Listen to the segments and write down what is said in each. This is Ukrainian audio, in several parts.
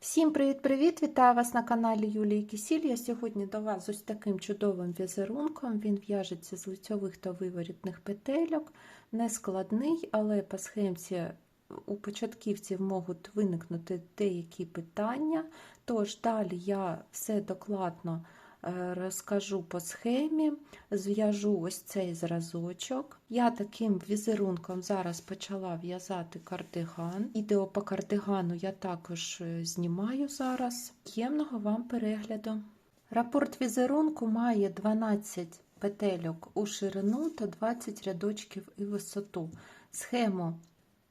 Всім привіт-привіт! Вітаю вас на каналі Юлії Кісіль. Я сьогодні до вас ось таким чудовим візерунком. Він в'яжеться з лицьових та виворітних петельок. нескладний, але по схемці у початківців можуть виникнути деякі питання. Тож далі я все докладно розкажу по схемі, зв'яжу ось цей зразочок. Я таким візерунком зараз почала в'язати кардиган. Відео по кардигану я також е, знімаю зараз. Ємного вам перегляду. Рапорт візерунку має 12 петельок у ширину та 20 рядочків і висоту. Схему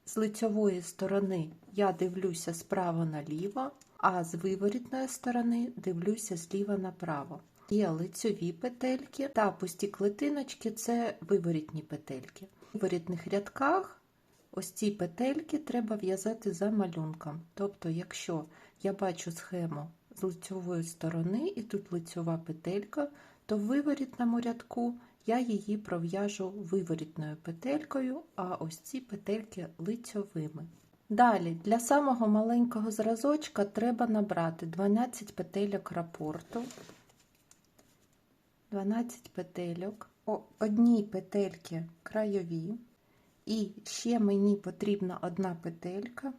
з лицьової сторони я дивлюся справа наліво, а з виворітної сторони дивлюся зліва направо. Є лицьові петельки та пусті клетиночки це виворітні петельки. В виворітних рядках ось ці петельки треба в'язати за малюнком. Тобто, якщо я бачу схему з лицьової сторони і тут лицьова петелька, то в виворітному рядку я її пров'яжу виворітною петелькою, а ось ці петельки лицьовими. Далі, для самого маленького зразочка треба набрати 12 петельок рапорту, 12 петельок, одній петельки краєві, і ще мені потрібна одна петелька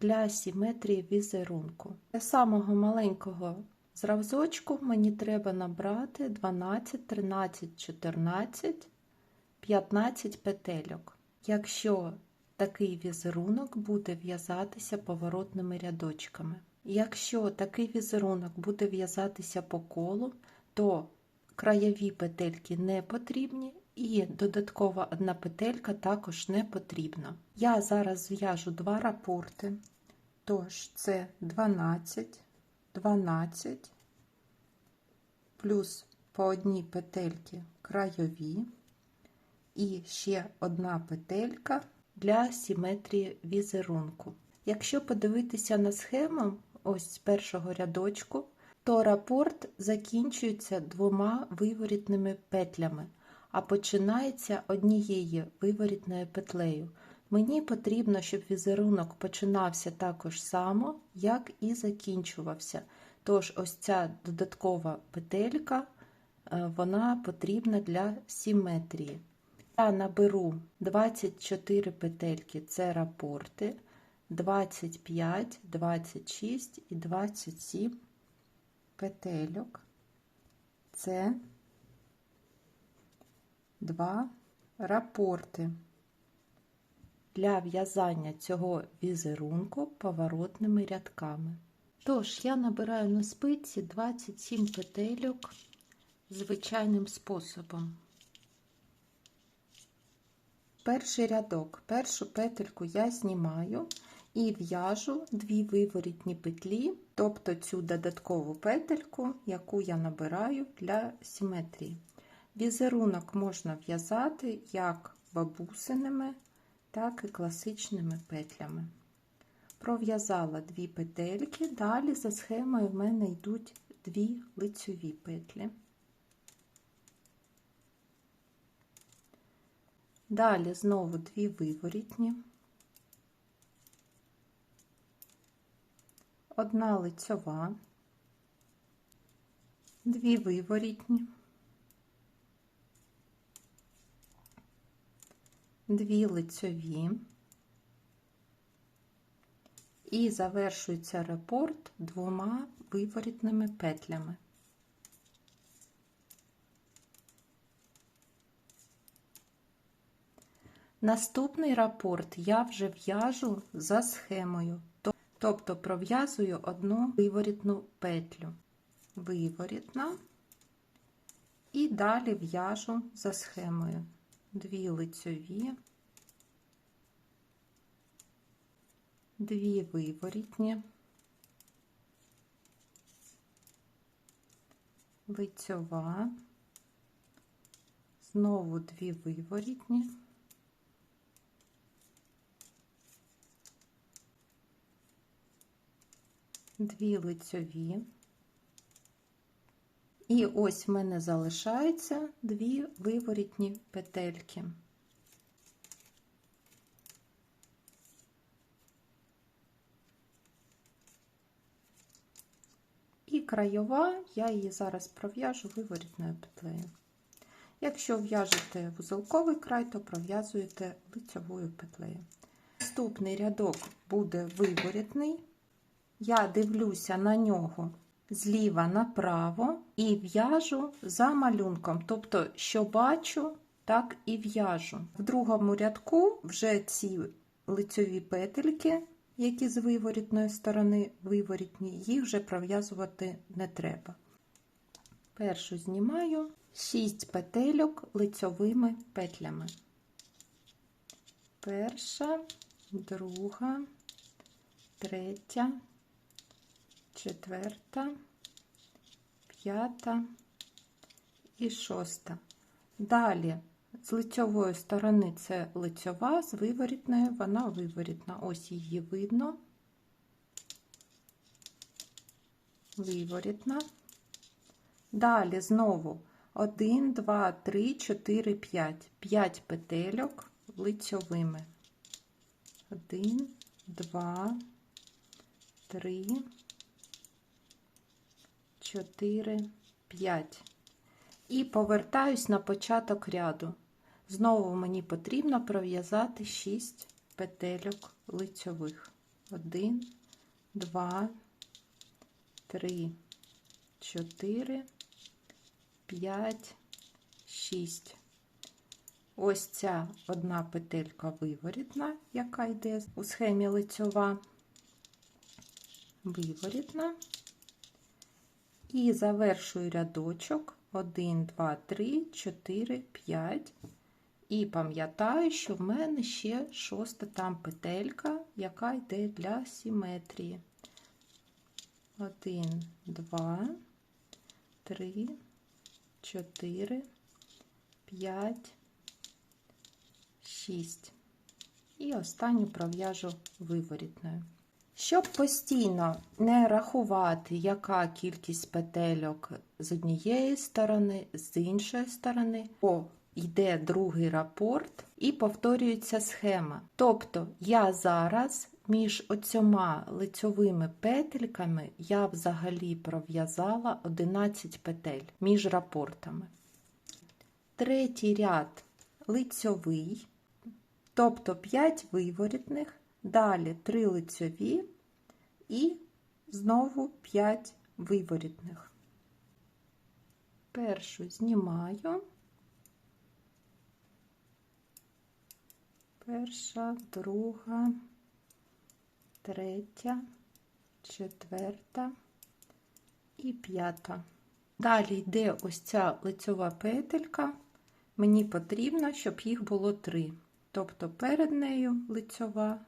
для симетрії візерунку. Для самого маленького зразочку мені треба набрати 12, 13, 14, 15 петельок. Якщо такий візерунок буде в'язатися поворотними рядочками. Якщо такий візерунок буде в'язатися по колу, то краєві петельки не потрібні і додаткова одна петелька також не потрібна. Я зараз зв'яжу два рапорти, тож це 12, 12, плюс по одній петельки краєві, і ще одна петелька для симетрії візерунку. Якщо подивитися на схему, ось з першого рядочку, то рапорт закінчується двома виворітними петлями, а починається однією виворітною петлею. Мені потрібно, щоб візерунок починався також само, як і закінчувався. Тож, ось ця додаткова петелька, вона потрібна для симетрії. Я наберу 24 петельки це рапорти, 25, 26 і 27 петельок. Це два рапорти для в'язання цього візерунку поворотними рядками. Тож, я набираю на спиці 27 петельок звичайним способом. Перший рядок, першу петельку я знімаю і в'яжу дві виворітні петлі, тобто цю додаткову петельку, яку я набираю для симетрії. Візерунок можна в'язати як бабусиними, так і класичними петлями. Пров'язала дві петельки, далі за схемою в мене йдуть дві лицьові петлі. Далі знову дві виворітні, одна лицьова, дві виворітні, дві лицьові. І завершується рапорт двома виворітними петлями. Наступний рапорт я вже в'яжу за схемою, тобто пров'язую одну виворітну петлю, виворітна, і далі в'яжу за схемою. Дві лицьові, дві виворітні, лицьова, знову дві виворітні. Дві лицьові. І ось в мене залишаються дві виворітні петельки. І краєва, я її зараз пров'яжу виворітною петлею. Якщо в'яжете вузелковий край, то пров'язуєте лицьовою петлею. Наступний рядок буде виворітний. Я дивлюся на нього зліва направо і в'яжу за малюнком. Тобто, що бачу, так і в'яжу. В другому рядку вже ці лицьові петельки, які з виворітної сторони виворітні, їх вже пров'язувати не треба. Першу знімаю 6 петельок лицьовими петлями. Перша, друга, третя, четверта, п'ята і шоста. Далі з лицьової сторони це лицьова, з виворітної вона виворітна. Ось її видно. Виворітна. Далі знову 1, 2, 3, 4, 5. 5 петельок лицьовими. 1, 2, 3, 4, 5. І повертаюсь на початок ряду. Знову мені потрібно пров'язати 6 петельок лицьових. 1, 2, 3, 4, 5, 6. Ось ця одна петелька виворітна, яка йде у схемі лицьова, виворітна. І завершую рядочок 1, 2, 3, 4, 5. І пам'ятаю, що в мене ще шоста там петелька, яка йде для симетрії. 1, 2, 3, 4, 5, 6. І останню пров'яжу виворітною. Щоб постійно не рахувати, яка кількість петельок з однієї сторони, з іншої сторони, о, йде другий рапорт і повторюється схема. Тобто я зараз між оцьома лицьовими петельками я взагалі пров'язала 11 петель між рапортами. Третій ряд лицьовий, тобто 5 виворітних, далі 3 лицьові і знову 5 виворітних. Першу знімаю. Перша, друга, третя, четверта і п'ята. Далі йде ось ця лицьова петелька. Мені потрібно, щоб їх було три. Тобто перед нею лицьова,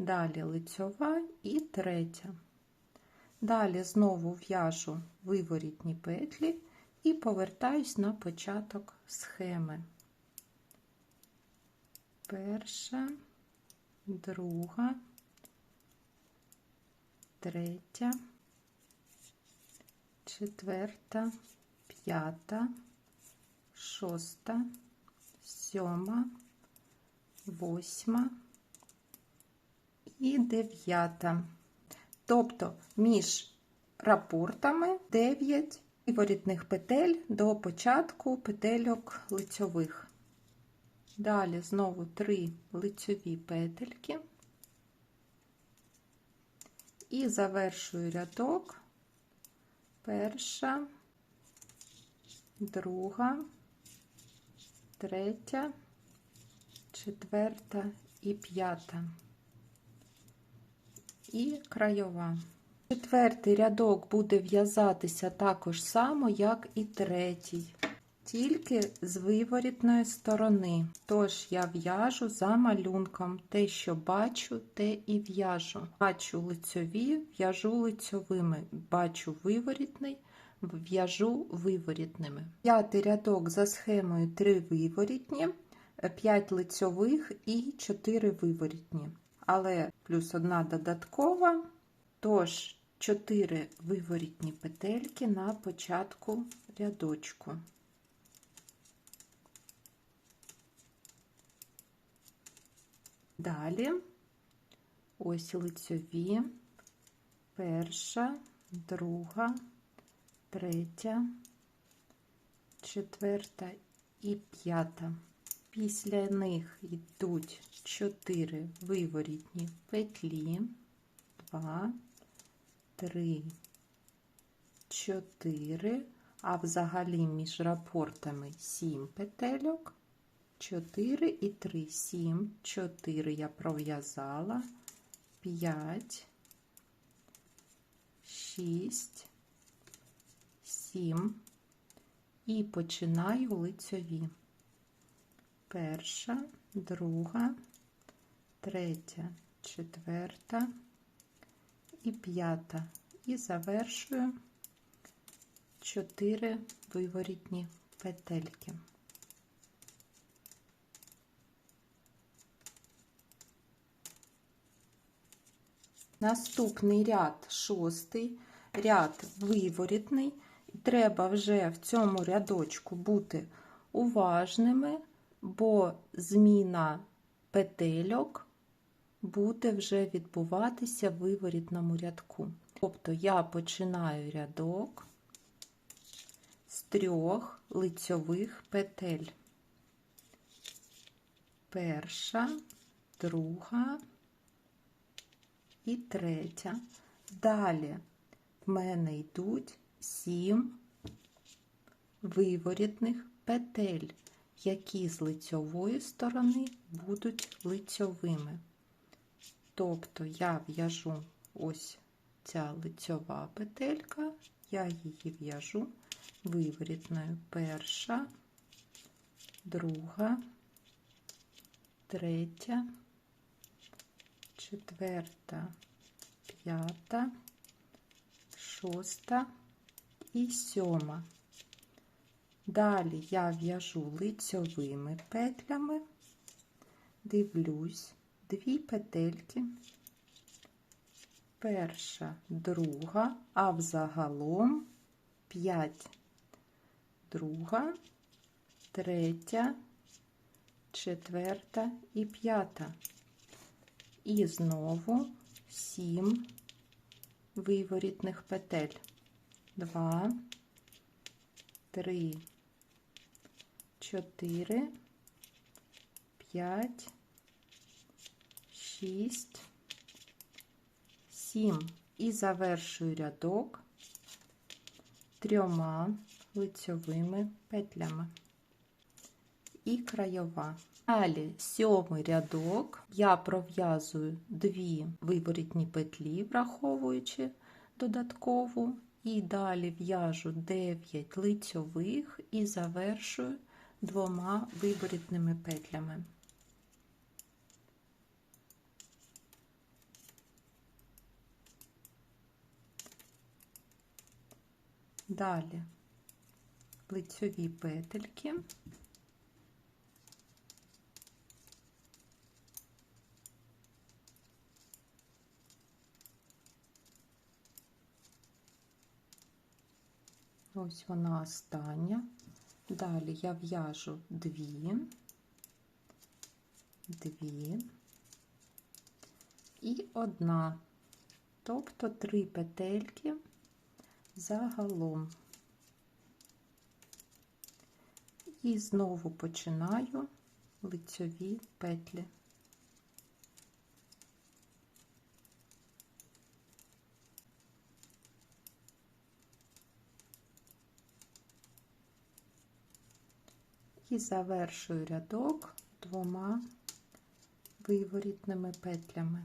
далі лицьова і третя. Далі знову в'яжу виворітні петлі і повертаюсь на початок схеми. Перша, друга, третя, четверта, п'ята, шоста, сьома, восьма і дев'ята. Тобто між рапортами 9 виворітних петель до початку петельок лицьових. Далі знову 3 лицьові петельки і завершую рядок перша, друга, третя, четверта і п'ята. І краєва. Четвертий рядок буде в'язатися також само, як і третій, тільки з виворітної сторони. Тож я в'яжу за малюнком. Те, що бачу, те і в'яжу. Бачу лицьові, в'яжу лицьовими, бачу виворітний, в'яжу виворітними. П'ятий рядок за схемою 3 виворітні, 5 лицьових і 4 виворітні. Але плюс одна додаткова, тож 4 виворітні петельки на початку рядочку. Далі ось лицьові, перша, друга, третя, четверта і п'ята. Після них йдуть 4 виворітні петлі, 2, 3, 4, а взагалі між рапортами 7 петельок, 4 і 3, 7, 4 я пров'язала, 5, 6, 7 і починаю лицьові. Перша, друга, третя, четверта і п'ята. І завершую 4 виворітні петельки. Наступний ряд шостий, ряд виворітний. Треба вже в цьому рядочку бути уважними, бо зміна петельок буде вже відбуватися в виворітному рядку. Тобто я починаю рядок з трьох лицьових петель. Перша, друга і третя. Далі в мене йдуть сім виворітних петель, які з лицьової сторони будуть лицьовими. Тобто я в'яжу ось ця лицьова петелька, я її в'яжу виворітною перша, друга, третя, четверта, п'ята, шоста і сьома. Далі я в'яжу лицьовими петлями, дивлюсь, дві петельки, перша, друга, а взагалом 5, друга, третя, четверта і п'ята. І знову 7 виворітних петель. 2, 3, 4, 5, 6, 7. І завершую рядок трьома лицьовими петлями і краєва. Далі сьомий рядок я пров'язую дві виворітні петлі, враховуючи додаткову, і далі в'яжу 9 лицьових і завершую двома виворітними петлями. Далі лицьові петельки. Ось вона остання. Далі я в'яжу дві, дві і одна, тобто три петельки загалом. І знову починаю лицьові петлі. І завершую рядок двома виворітними петлями.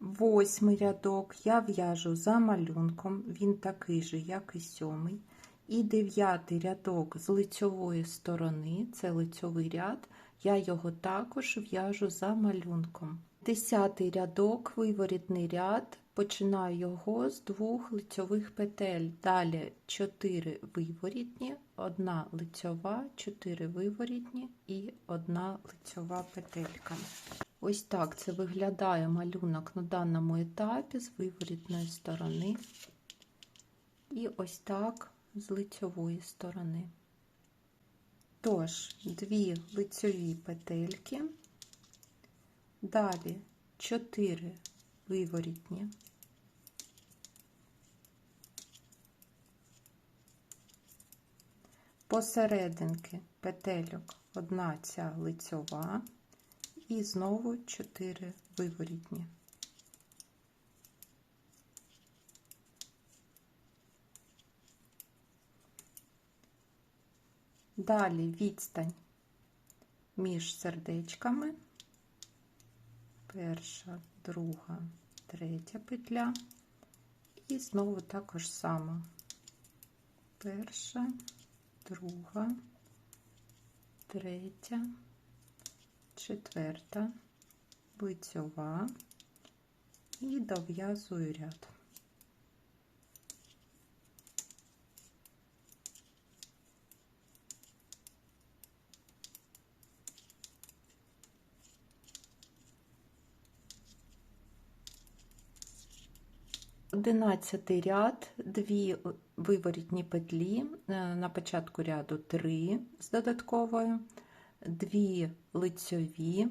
Восьмий рядок я в'яжу за малюнком, він такий же, як і сьомий. І дев'ятий рядок з лицьової сторони, це лицьовий ряд, я його також в'яжу за малюнком. Десятий рядок, виворітний ряд, починаю його з двох лицьових петель. Далі 4 виворітні, одна лицьова, 4 виворітні і одна лицьова петелька. Ось так це виглядає малюнок на даному етапі з виворітної сторони. І ось так з лицьової сторони. Тож, дві лицьові петельки, далі 4 виворітні. Посерединки петельок одна ця лицьова і знову 4 виворітні. Далі відстань між сердечками. Перша, друга, третя петля. І знову також само. Перша, друга, третя, четверта, лицьова і дов'язую ряд. Одинадцятий ряд, дві виворітні петлі, е, на початку ряду три з додатковою, дві лицьові,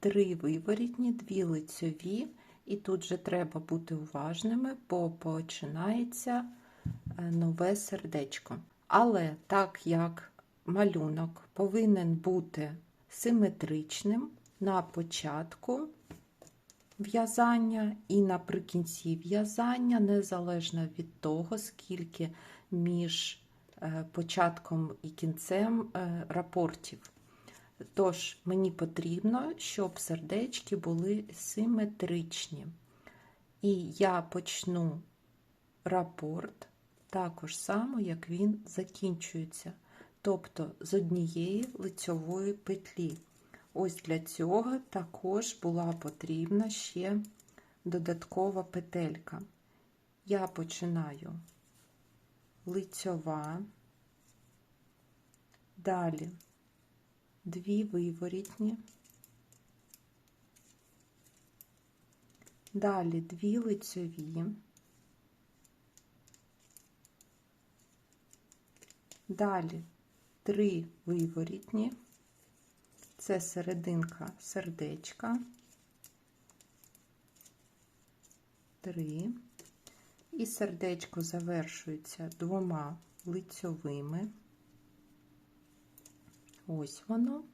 три виворітні, дві лицьові, і тут же треба бути уважними, бо починається е, нове сердечко. Але так як малюнок повинен бути симетричним на початку в'язання і наприкінці в'язання, незалежно від того, скільки між е, початком і кінцем е, рапортів. Тож, мені потрібно, щоб сердечки були симетричні. І я почну рапорт також само, як він закінчується, тобто з однієї лицьової петлі. Ось для цього також була потрібна ще додаткова петелька. Я починаю. Лицьова, далі. Дві виворітні, далі дві лицьові, далі три виворітні це серединка сердечка, три, і сердечко завершується двома лицьовими. Ось воно.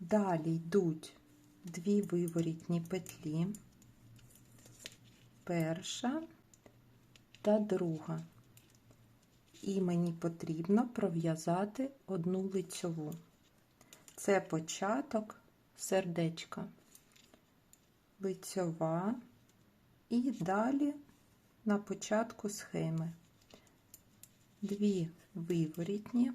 Далі йдуть дві виворітні петлі, перша та друга. І мені потрібно пров'язати одну лицьову. Це початок сердечка, лицьова. І далі на початку схеми. Дві виворітні,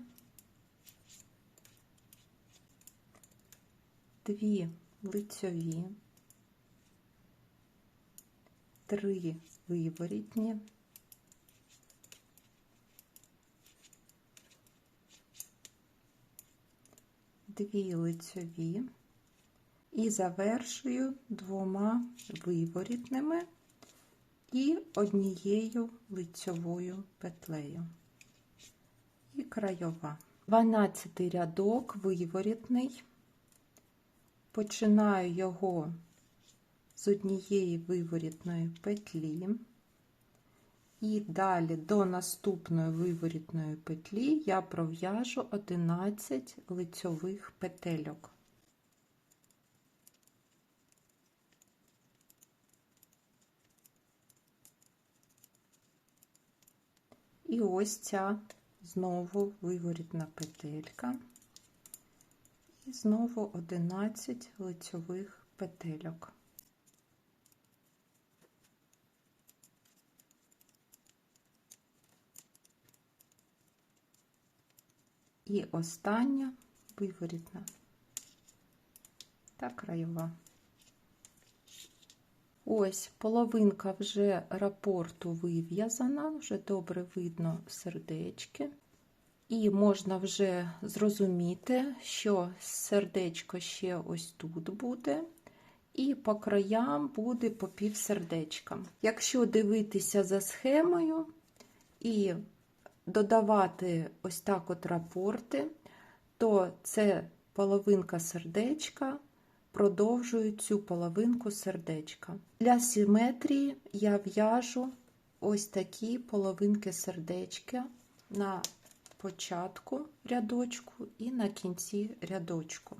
дві лицьові, три виворітні. Дві лицьові і завершую двома виворітними і однією лицьовою петлею. І краєва. 12 рядок виворітний. Починаю його з однієї виворітної петлі. І далі до наступної виворітної петлі я пров'яжу 11 лицьових петельок. І ось ця знову виворітна петелька, і знову 11 лицьових петельок. І остання виворітна та краєва. Ось половинка вже рапорту вив'язана, вже добре видно сердечки. І можна вже зрозуміти, що сердечко ще ось тут буде, і по краям буде по пів сердечка. Якщо дивитися за схемою і додавати ось так от рапорти, то це половинка сердечка продовжую цю половинку сердечка. Для симетрії я в'яжу ось такі половинки сердечка на початку рядочку і на кінці рядочку.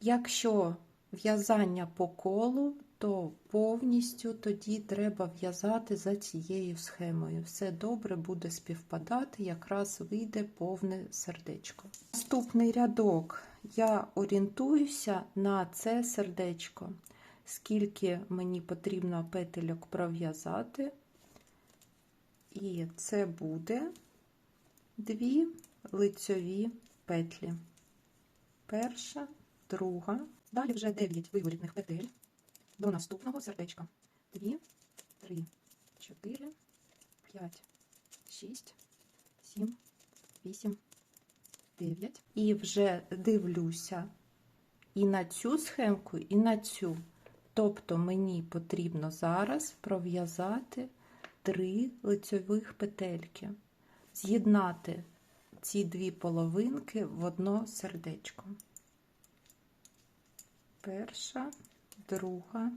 Якщо в'язання по колу, то повністю тоді треба в'язати за цією схемою. Все добре буде співпадати, якраз вийде повне сердечко. Наступний рядок я орієнтуюся на це сердечко, скільки мені потрібно петельок пров'язати. І це буде дві лицьові петлі. Перша, друга. Далі вже 9 виворітних петель до наступного сердечка. 2, 3, 4, 5, 6, 7, 8, 9. І вже дивлюся і на цю схемку, і на цю. Тобто мені потрібно зараз пров'язати 3 лицьових петельки, з'єднати ці дві половинки в одно сердечко. Перша, друга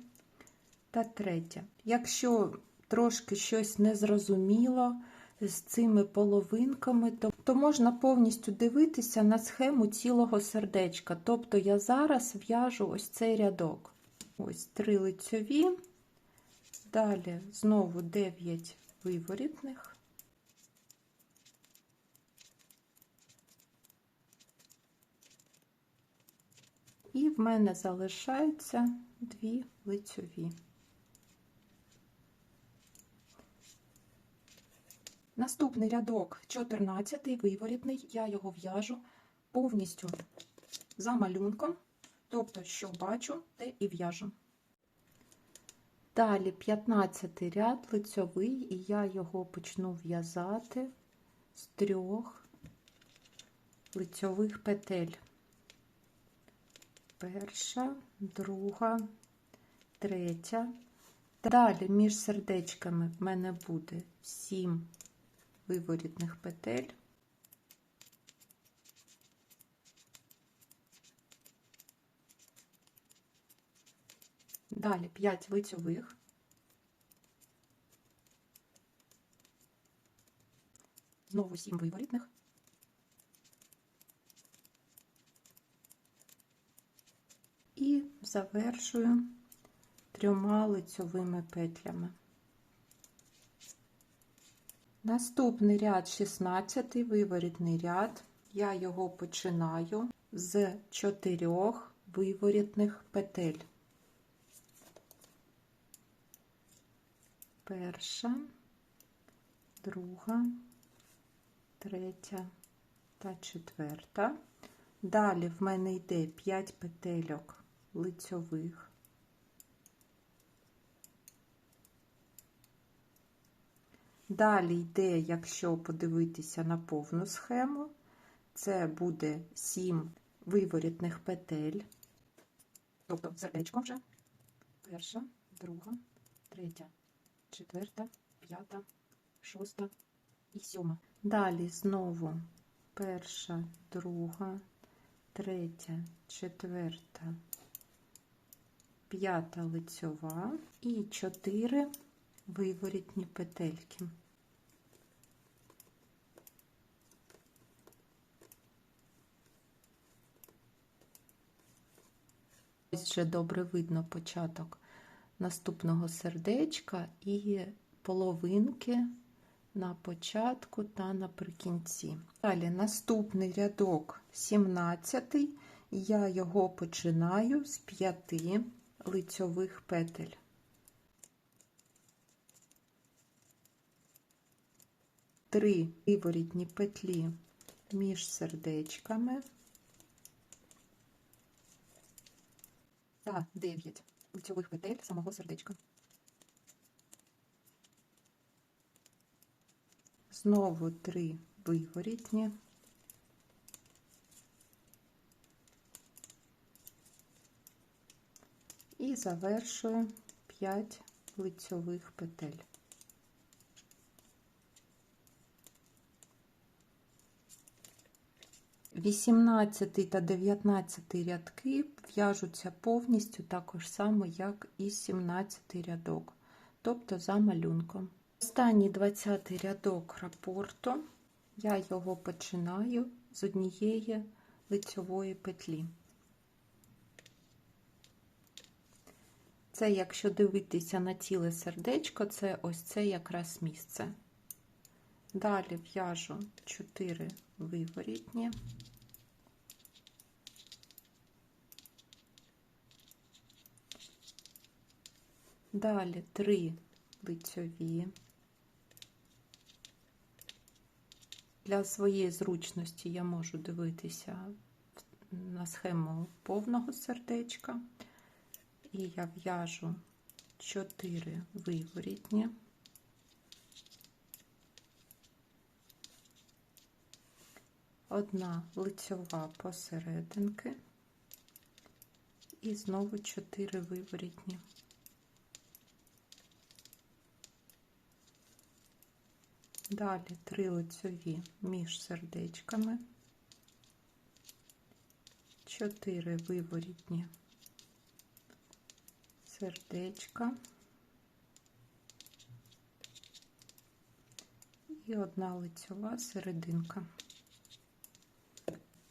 та третя. Якщо трошки щось незрозуміло з цими половинками, то, то можна повністю дивитися на схему цілого сердечка. Тобто я зараз в'яжу ось цей рядок. Ось три лицьові, далі знову 9 виворітних. І в мене залишаються дві лицьові. Наступний рядок 14 виворітний, я його в'яжу повністю за малюнком, тобто, що бачу, те і в'яжу. Далі 15 ряд лицьовий, і я його почну в'язати з трьох лицьових петель. Перша, друга, третя. Далі між сердечками в мене буде 7 виворітних петель. Далі 5 лицьових. Знову 7 виворітних. І завершую трьома лицьовими петлями. Наступний ряд 16 виворітний ряд. Я його починаю з чотирьох виворітних петель. Перша, друга, третя та четверта. Далі в мене йде 5 петельок лицьових. Далі йде, якщо подивитися на повну схему, це буде 7 виворітних петель, тобто сердечко вже. Перша, друга, третя, четверта, п'ята, шоста і сьома. Далі знову перша, друга, третя, четверта, п'ята лицьова і 4 виворітні петельки. Ось вже добре видно початок наступного сердечка і половинки на початку та наприкінці. Далі наступний рядок 17, я його починаю з 5 лицьових петель. Три виворітні петлі між сердечками та 9 лицьових петель самого сердечка. Знову три виворітні. І завершую 5 лицьових петель. 18 та 19 рядки в'яжуться повністю також само, як і 17 рядок, тобто за малюнком. Останній 20 рядок рапорту я його починаю з однієї лицьової петлі. Це, якщо дивитися на ціле сердечко, це ось це якраз місце. Далі в'яжу 4 виворітні. Далі 3 лицьові. Для своєї зручності я можу дивитися на схему повного сердечка. І я в'яжу 4 виворітні. Одна лицьова посерединки і знову 4 виворітні. Далі 3 лицьові між сердечками, 4 виворітні сердечка і одна лицьова серединка.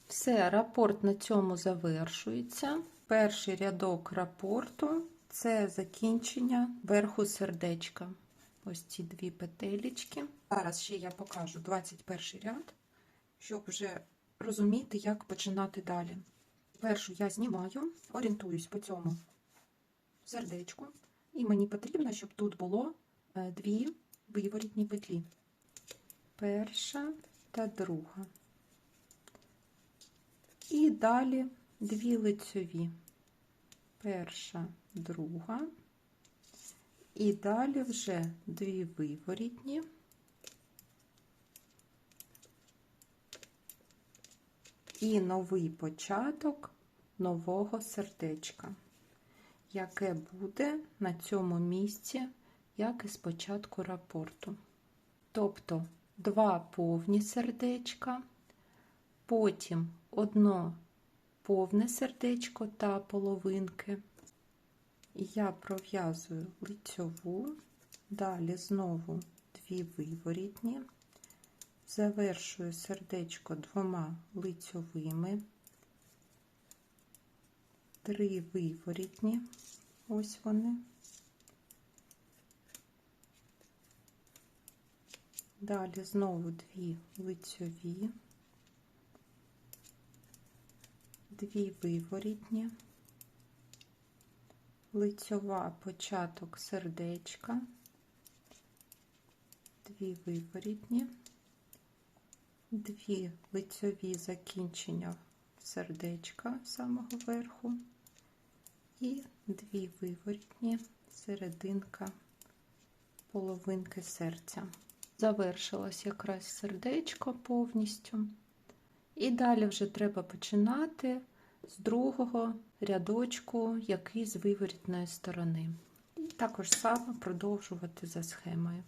Все, рапорт на цьому завершується. Перший рядок рапорту це закінчення верху сердечка. Ось ці дві петелечки. Зараз ще я покажу 21 ряд, щоб вже розуміти, як починати далі. Першу я знімаю, орієнтуюсь по цьому сердечку, і мені потрібно, щоб тут було дві виворітні петлі. Перша та друга. І далі дві лицьові. Перша, друга. І далі вже дві виворітні. І новий початок нового сердечка, яке буде на цьому місці, як і спочатку рапорту. Тобто два повні сердечка, потім одно повне сердечко та половинки. Я пров'язую лицьову, далі знову дві виворітні, завершую сердечко двома лицьовими, три виворітні, ось вони. Далі знову дві лицьові, дві виворітні, лицьова початок сердечка, дві виворітні, дві лицьові закінчення сердечка самого верху і дві виворітні серединка половинки серця. Завершилось якраз сердечко повністю. І далі вже треба починати з другого рядочку, який з виворітної сторони. І також саме продовжувати за схемою.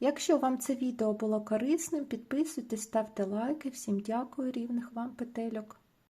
Якщо вам це відео було корисним, підписуйтесь, ставте лайки. Всім дякую, рівних вам петельок.